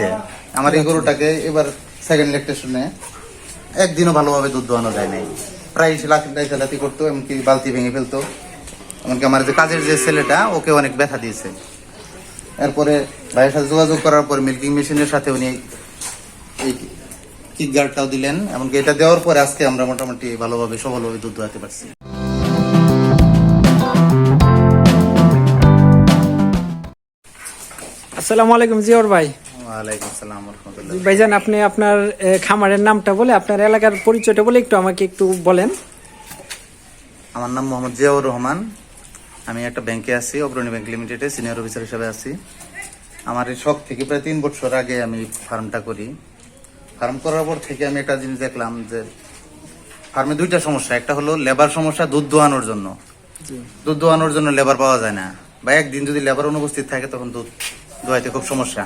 দেয় আমার এই গরুটাকে এবার সেকেন্ড লেকটেশনে একদিনও ভালোভাবে দুধ দোয়ানো যায় নাই। প্রায় লাথি করতো, এমনকি বালতি ভেঙে ফেলতো। এমনকি আমার যে কাজের যে ছেলেটা, ওকে অনেক ব্যথা দিয়েছে। এরপরে ভাইয়ের সাথে যোগাযোগ করার পর মিল্কিং মেশিনের সাথে উনি এই কিক গার্ডটাও দিলেন। এমনকি এটা দেওয়ার পরে আজকে আমরা মোটামুটি ভালোভাবে, সফলভাবে দুধ দোয়াতে পারছি। আসসালামু আলাইকুম জিওর ভাই। ভাইজান আপনি আপনার খামারের নামটা বলে আপনার এলাকার পরিচয়টা বলে একটু আমাকে একটু বলেন। আমার নাম মোহাম্মদ জিয়াউর রহমান। আমি একটা ব্যাংকে আছি অগ্রণী ব্যাংক লিমিটেডে সিনিয়র অফিসার হিসেবে আছি। আমার এই শখ থেকে প্রায় তিন বছর আগে আমি ফার্মটা করি। ফার্ম করার পর থেকে আমি একটা জিনিস দেখলাম যে ফার্মে দুইটা সমস্যা। একটা হলো লেবার সমস্যা দুধ দোয়ানোর জন্য। দুধ দোয়ানোর জন্য লেবার পাওয়া যায় না। বা একদিন যদি লেবার অনুপস্থিত থাকে তখন দুধ দোয়াইতে খুব সমস্যা।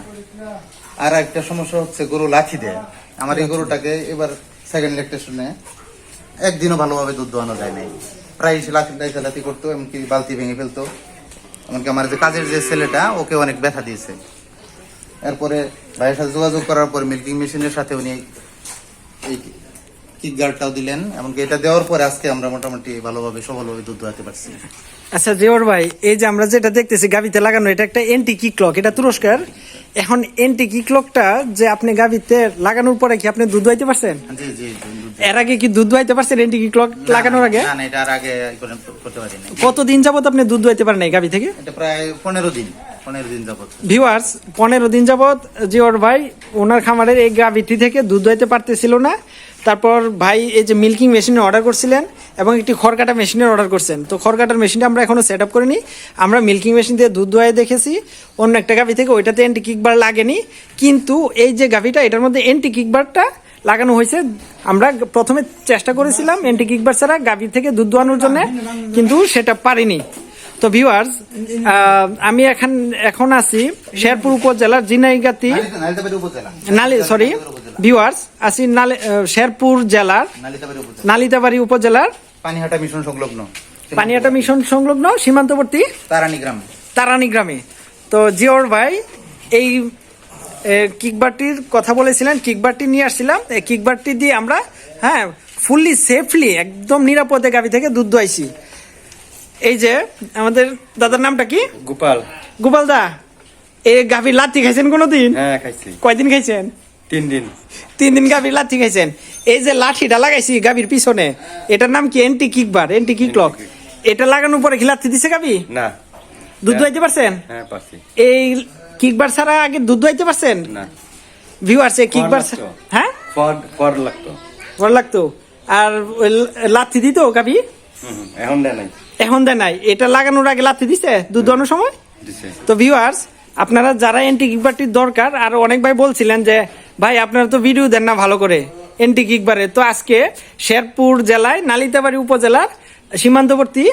আর একটা সমস্যা হচ্ছে গরু লাথি দেয়। আমার এই গরুটাকে এবার সেকেন্ড লেকটেশনে একদিনও ভালোভাবে দুধ দোয়ানো যায় নাই। প্রায় সে লাথি লাথি লাথি করতো, এমনকি বালতি ভেঙে ফেলতো। এমনকি আমার যে কাজের যে ছেলেটা, ওকে অনেক ব্যথা দিয়েছে। এরপরে ভাইয়ের সাথে যোগাযোগ করার পর মিল্কিং মেশিনের সাথে উনি এই কিক গার্ডটাও দিলেন এমনকি এটা দেওয়ার পরে আজকে আমরা মোটামুটি ভালোভাবে সফলভাবে দুধ দোয়াতে পারছি। আচ্ছা জিওর ভাই এই যে আমরা যেটা দেখতেছি গাবিতে লাগানো এটা একটা এন্টি কিক লক এটা তুরস্কার। এখন এন্টি কিক লকটা যে আপনি গাবিতে লাগানোর পরে কি আপনি দুধ দোয়াইতে পারছেন? জি জি এর আগে কি দুধ দোয়াইতে পারছেন এন্টি কিক লক লাগানোর আগে? না না এটা আর আগে করতে পারিনি। কতদিন যাবত আপনি দুধ দোয়াইতে পারেন এই গাবি থেকে? এটা প্রায় পনেরো দিন। ভিউয়ার্স পনেরো দিন যাবৎ জিওর ভাই, ওনার খামারের এই গাভিটি থেকে দুধ দোয়াইতে পারতেছিল না। তারপর ভাই এই যে মিল্কিং মেশিনের অর্ডার করছিলেন এবং একটি খড়কাটা মেশিনের অর্ডার করছেন। তো খড়কাটার মেশিনটা আমরা এখনও সেট আপ করিনি। আমরা মিল্কিং মেশিন দিয়ে দুধ দোয়াই দেখেছি। অন্য একটা গাভি থেকে ওইটাতে এন্টি কিকবার লাগেনি। কিন্তু এই যে গাভিটা, এটার মধ্যে এন্টি কিকবারটা লাগানো হয়েছে। আমরা প্রথমে চেষ্টা করেছিলাম এন্টি কিকবার ছাড়া গাভি থেকে দুধ দোয়ানোর জন্য। কিন্তু সেটা পারিনি। তো ভিউয়ার্স আমি এখন এখন আছি শেরপুর উপজেলার জিনাইগাতি নালি সরি ভিউয়ার্স আছি নালি শেরপুর জেলার নালিতাবাড়ি উপজেলার পানিহাটা মিশন সংলগ্ন। পানিয়াটা মিশন সংলগ্ন সীমান্তবর্তী তারানি গ্রাম। তারানি গ্রামে। তো জিওর ভাই এই কিকবারটির কথা বলেছিলেন কিকবারটি নিয়ে আসছিলাম। এই কিকবারটি দিয়ে আমরা হ্যাঁ ফুললি সেফলি একদম নিরাপদে গাবি থেকে দুধ দোয়াইছি। এই যে আমাদের দাদার নামটা কি? গোপাল। গোপাল দা এই গাভীর লাথি খাইছেন কোনোদিন? হ্যাঁ খাইছি। কয়দিন খাইছেন? তিন দিন। তিন দিন গাভীর লাথি খাইছেন। এই যে লাঠিটা লাগাইছি গাভীর পিছনে এটার নাম কি anti kick bar anti kick lock এটা লাগানোর পরে কি লাথি দিছে গাভী? না। দুধ দোয়াইতে পারছেন? হ্যাঁ পারছি। এই কিকবার ছাড়া আগে দুধ দোয়াইতে পারছেন? না। ভিউয়ার্স এই কিকবার লাগতো। ছাড়া- হ্যাঁ? ফর ফর লাগতো। ভালো লাগতো। আর লাথি দিত গাভী? এখন দেয় নাই। এখন দেয় নাই। এটা লাগানোর আগে লাথি দিছে দুধ দোয়ানোর সময়? তো ভিউয়ার্স আপনারা যারা এন্টি কিকবারটির দরকার আর অনেক ভাই বলছিলেন যে ভাই আপনারা তো ভিডিও দেন না ভালো করে এন্টি কিকবারে তো আজকে শেরপুর জেলায় নালিতাবাড়ি উপজেলার সীমান্তবর্তী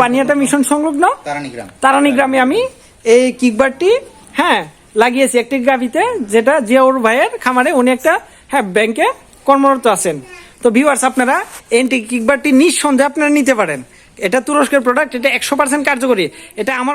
পানিয়াটা মিশন সংলগ্ন তারানি তারানি গ্রামে আমি এই কিকবারটি হ্যাঁ লাগিয়েছি একটি গাভিতে যেটা জিয়াউর ভাইয়ের খামারে উনি একটা হ্যাঁ ব্যাংকে কর্মরত আছেন। তো ভিউয়ার্স আপনারা এন্টি কিকবারটি নিঃসন্দেহে আপনারা নিতে পারেন। এটা তুরস্কের প্রোডাক্ট এটা একশো পার্সেন্ট কার্যকরী। এটা আমার